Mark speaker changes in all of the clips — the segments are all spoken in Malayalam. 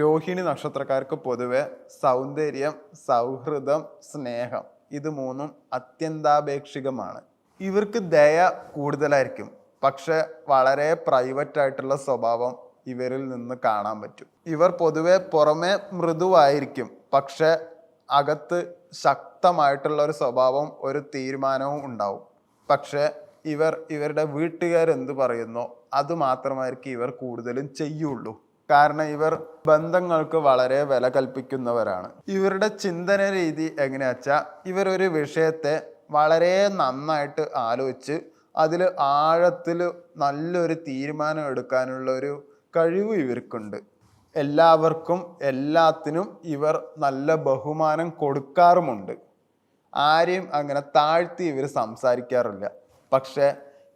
Speaker 1: രോഹിണി നക്ഷത്രക്കാർക്ക് പൊതുവെ സൗന്ദര്യം സൗഹൃദം സ്നേഹം ഇത് മൂന്നും അത്യന്താപേക്ഷികമാണ്. ഇവർക്ക് ദയ കൂടുതലായിരിക്കും. പക്ഷെ വളരെ പ്രൈവറ്റ് ആയിട്ടുള്ള സ്വഭാവം ഇവരിൽ നിന്ന് കാണാൻ പറ്റും. ഇവർ പൊതുവെ പുറമെ മൃദുവായിരിക്കും. പക്ഷെ അകത്ത് ശക്തമായിട്ടുള്ള ഒരു സ്വഭാവം ഒരു തീരുമാനവും ഉണ്ടാവും. പക്ഷെ ഇവർ ഇവരുടെ വീട്ടുകാരെന്ത് പറയുന്നോ അത് മാത്രമായിരിക്കും ഇവർ കൂടുതലും ചെയ്യുള്ളൂ. കാരണം ഇവർ ബന്ധങ്ങൾക്ക് വളരെ വില കൽപ്പിക്കുന്നവരാണ്. ഇവരുടെ ചിന്തന രീതി എങ്ങനെയാ വെച്ചാൽ ഇവർ ഒരു വിഷയത്തെ വളരെ നന്നായിട്ട് ആലോചിച്ച് അതിൽ ആഴത്തിൽ നല്ലൊരു തീരുമാനം എടുക്കാനുള്ള ഒരു കഴിവ് ഇവർക്കുണ്ട്. എല്ലാവർക്കും എല്ലാത്തിനും ഇവർ നല്ല ബഹുമാനം കൊടുക്കാറുമുണ്ട്. ആരെയും അങ്ങനെ താഴ്ത്തി ഇവർ സംസാരിക്കാറില്ല. പക്ഷെ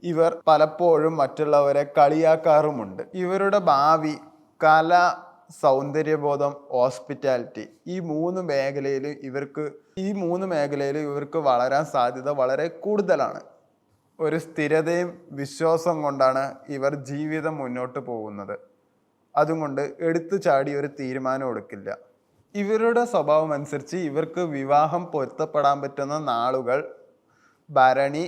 Speaker 1: ഇവർ പലപ്പോഴും മറ്റുള്ളവരെ കളിയാക്കാറുമുണ്ട്. ഇവരുടെ ഭാവി കല സൗന്ദര്യബോധം ഹോസ്പിറ്റാലിറ്റി ഈ മൂന്ന് മേഖലയിൽ ഇവർക്ക് ഈ മൂന്ന് മേഖലയിൽ ഇവർക്ക് വളരാൻ സാധ്യത വളരെ കൂടുതലാണ്. ഒരു സ്ഥിരതയും വിശ്വാസം കൊണ്ടാണ് ഇവർ ജീവിതം മുന്നോട്ട് പോകുന്നത്. അതുകൊണ്ട് എടുത്തു ചാടി ഒരു തീരുമാനം എടുക്കില്ല. ഇവരുടെ സ്വഭാവം അനുസരിച്ച് ഇവർക്ക് വിവാഹം പൊരുത്തപ്പെടാൻ പറ്റുന്ന നാളുകൾ ഭരണി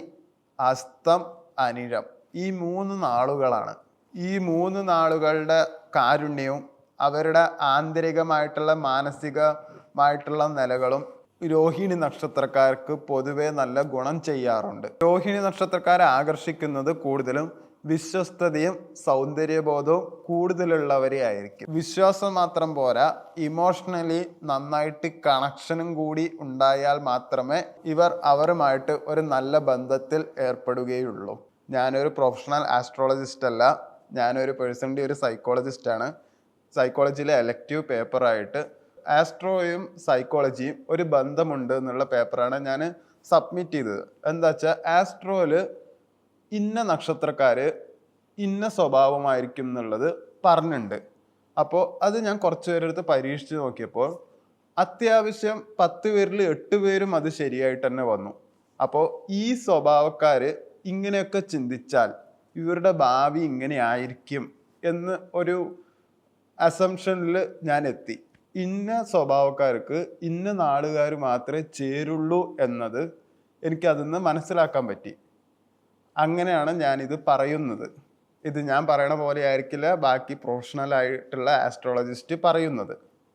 Speaker 1: അസ്തം അനിഴം ഈ മൂന്ന് നാളുകളാണ്. ഈ മൂന്ന് നാളുകളുടെ കാരുണ്യവും അവരുടെ ആന്തരികമായിട്ടുള്ള മാനസികമായിട്ടുള്ള നിലകളും രോഹിണി നക്ഷത്രക്കാർക്ക് പൊതുവെ നല്ല ഗുണം ചെയ്യാറുണ്ട്. രോഹിണി നക്ഷത്രക്കാരെ ആകർഷിക്കുന്നത് കൂടുതലും വിശ്വസ്തതയും സൗന്ദര്യബോധവും കൂടുതലുള്ളവരെ ആയിരിക്കും. വിശ്വാസം മാത്രം പോരാ ഇമോഷണലി നന്നായിട്ട് കണക്ഷനും കൂടി ഉണ്ടായാൽ മാത്രമേ ഇവർ അവരുമായിട്ട് ഒരു നല്ല ബന്ധത്തിൽ ഏർപ്പെടുകയുള്ളൂ. ഞാനൊരു പ്രൊഫഷണൽ ആസ്ട്രോളജിസ്റ്റ് അല്ല. ഞാനൊരു പേഴ്സണലി ഒരു സൈക്കോളജിസ്റ്റ് ആണ് സൈക്കോളജിയിലെ എലക്റ്റീവ് പേപ്പറായിട്ട് ആസ്ട്രോയും സൈക്കോളജിയും ഒരു ബന്ധമുണ്ട് എന്നുള്ള പേപ്പറാണ് ഞാൻ സബ്മിറ്റ് ചെയ്തത്. എന്താ വെച്ചാൽ ആസ്ട്രോയിൽ ഇന്ന നക്ഷത്രക്കാർ ഇന്ന സ്വഭാവമായിരിക്കും എന്നുള്ളത് പറഞ്ഞിട്ടുണ്ട് അപ്പോൾ അത് ഞാൻ കുറച്ച് പേരെടുത്ത് പരീക്ഷിച്ച് നോക്കിയപ്പോൾ അത്യാവശ്യം പത്ത് പേരിൽ എട്ട് പേരും അത് ശരിയായിട്ട് തന്നെ വന്നു. അപ്പോൾ ഈ സ്വഭാവക്കാർ ഇങ്ങനെയൊക്കെ ചിന്തിച്ചാൽ ഇവരുടെ ഭാവി ഇങ്ങനെ ആയിരിക്കും എന്ന് ഒരു അസംഷനിൽ ഞാൻ എത്തി. ഇന്ന സ്വഭാവക്കാർക്ക് ഇന്ന നാടുകാർ മാത്രമേ ചേരുള്ളൂ എന്നത് എനിക്ക് അതിൽ മനസ്സിലാക്കാൻ പറ്റി. അങ്ങനെയാണ് ഞാനിത് പറയുന്നത്. ഇത് ഞാൻ പറയണ പോലെ ആയിരിക്കില്ല ബാക്കി പ്രൊഫഷണൽ ആയിട്ടുള്ള ആസ്ട്രോളജിസ്റ്റ് പറയുന്നത്.